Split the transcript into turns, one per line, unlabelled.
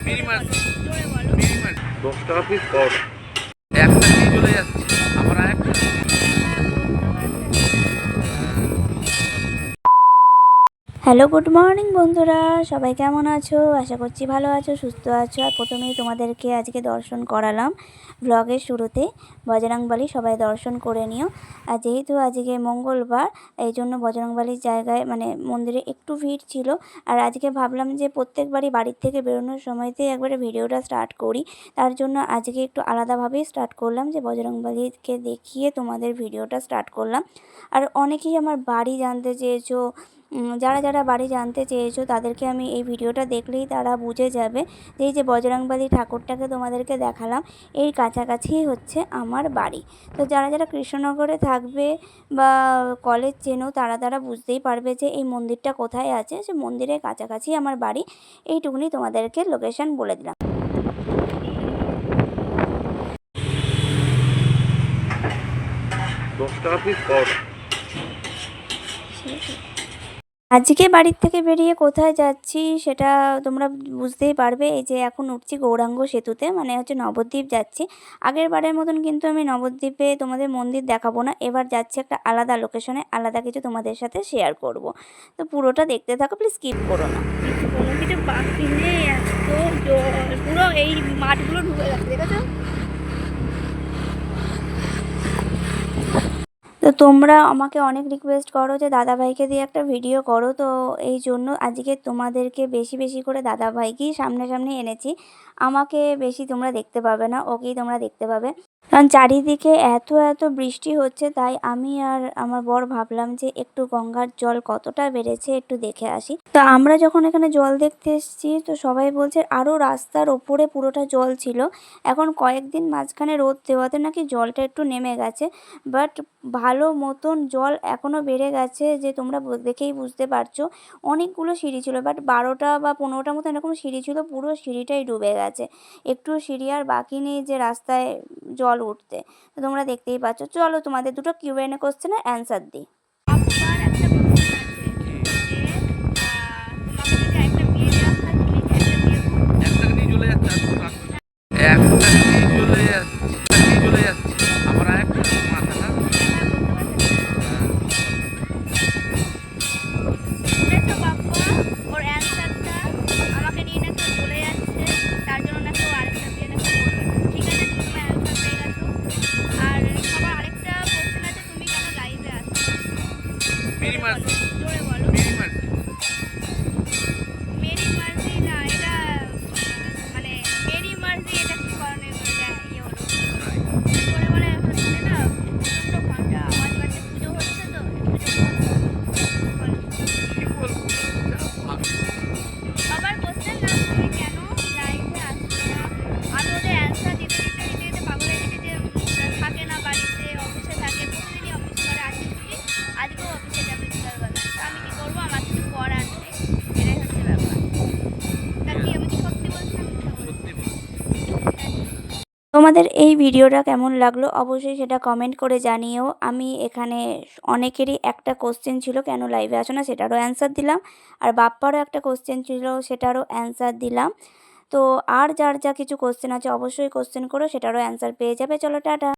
Mini মাছ
জোরে বলো
mini মাছ
দশ টাকা পিস কর
একটা
হ্যালো, গুড মর্নিং বন্ধুরা। সবাই কেমন আছো? আশা করছি ভালো আছো, সুস্থ আছো। আর প্রথমেই তোমাদেরকে আজকে দর্শন করালাম ব্লগের শুরুতে। বজরংবালি সবাই দর্শন করে নিও। আর যেহেতু আজকে মঙ্গলবার, এই জন্য বজরংবালির জায়গায় মানে মন্দিরে একটু ভিড় ছিল। আর আজকে ভাবলাম যে প্রত্যেকবারই বাড়ির থেকে বেরোনোর সময়তেই একবারে ভিডিওটা স্টার্ট করি। তার জন্য আজকে একটু আলাদাভাবেই স্টার্ট করলাম যে বজরংবালিকে দেখিয়ে তোমাদের ভিডিওটা স্টার্ট করলাম। আর অনেকেই আমার বাড়ি জানতে চেয়েছো যারা যারা বাড়ি জানতে চেয়েছো তাদেরকে আমি এই ভিডিওটা দেখলেই তারা বুঝে যাবে যে এই যে বজরংবলী ঠাকুরটাকে তোমাদেরকে দেখালাম এই কাছাকাছিই হচ্ছে আমার বাড়ি। তো যারা যারা কৃষ্ণনগরে থাকবে বা কলেজ চেনো তারা তারা বুঝতেই পারবে যে এই মন্দিরটা কোথায় আছে। সে মন্দিরের কাছাকাছি আমার বাড়ি। এইটুকুনি তোমাদেরকে লোকেশন বলে দিলাম।
দশ টাকা পিস
আজকে বাড়ির থেকে বেরিয়ে কোথায় যাচ্ছি সেটা তোমরা বুঝতেই পারবে। এই যে এখন উঠছি গৌরাঙ্গ সেতুতে মানে হচ্ছে নবদ্বীপ যাচ্ছি। আগের বারের মতন কিন্তু আমি নবদ্বীপে তোমাদের মন্দির দেখাবো না। এবার যাচ্ছি একটা আলাদা লোকেশনে আলাদা কিছু তোমাদের সাথে শেয়ার করব। তো পুরোটা দেখতে থাকো প্লিজ স্কিপ করো না।
কোনো কিছু বাকি নেই, এত পুরো এই মাঠগুলো ঢুকে গেছে, দেখেছ?
তো তোমরা আমাকে অনেক রিকোয়েস্ট করো যে দাদাভাইকে দিয়ে একটা ভিডিও করো। তো এই জন্য আজকে তোমাদেরকে বেশি বেশি করে দাদাভাইকেই সামনাসামনি এনেছি। আমাকে বেশি তোমরা দেখতে পাবে না, ওকেই তোমরা দেখতে পাবে। কারণ চারিদিকে এত এত বৃষ্টি হচ্ছে, তাই আমি আর আমার বর ভাবলাম যে একটু গঙ্গার জল কতটা বেড়েছে একটু দেখে আসি। তো আমরা যখন এখানে জল দেখতে এসেছি, তো সবাই বলছে আরও রাস্তার ওপরে পুরোটা জল ছিল। এখন কয়েকদিন মাঝখানে রোদ দেওয়াতে নাকি জলটা একটু নেমে গেছে। বাট ভালো মতন জল এখনও বেড়ে গেছে যে তোমরা দেখেই বুঝতে পারছ। অনেকগুলো সিঁড়ি ছিল, বাট বারোটা বা পনেরোটা মতো এরকম সিঁড়ি ছিল, পুরো সিঁড়িটাই ডুবে গেছে। একটু সিঁড়ি আর বাকি নেই যে রাস্তায় জল উঠতে। তো তোমরা দেখতেই পাচ্ছ। চলো তোমাদের দুটো কিউ এন এ কোশ্চেনের অ্যান্সার দিই।
একটা
মিনি মাছ
তোমাদের এই ভিডিওটা কেমন লাগল অবশ্যই সেটা কমেন্ট করে জানিও। আমি এখানে অনেকেরই একটা কোশ্চেন ছিল, কেন লাইভে আসো না? সেটারও অ্যান্সার দিলাম। আর বাপ্পারও একটা কোশ্চেন ছিল, সেটারও অ্যান্সার দিলাম। তো আর যার যা কিছু কোশ্চেন আছে, অবশ্যই কোশ্চেন করো, সেটারও অ্যান্সার পেয়ে যাবে। চলো, টাটা।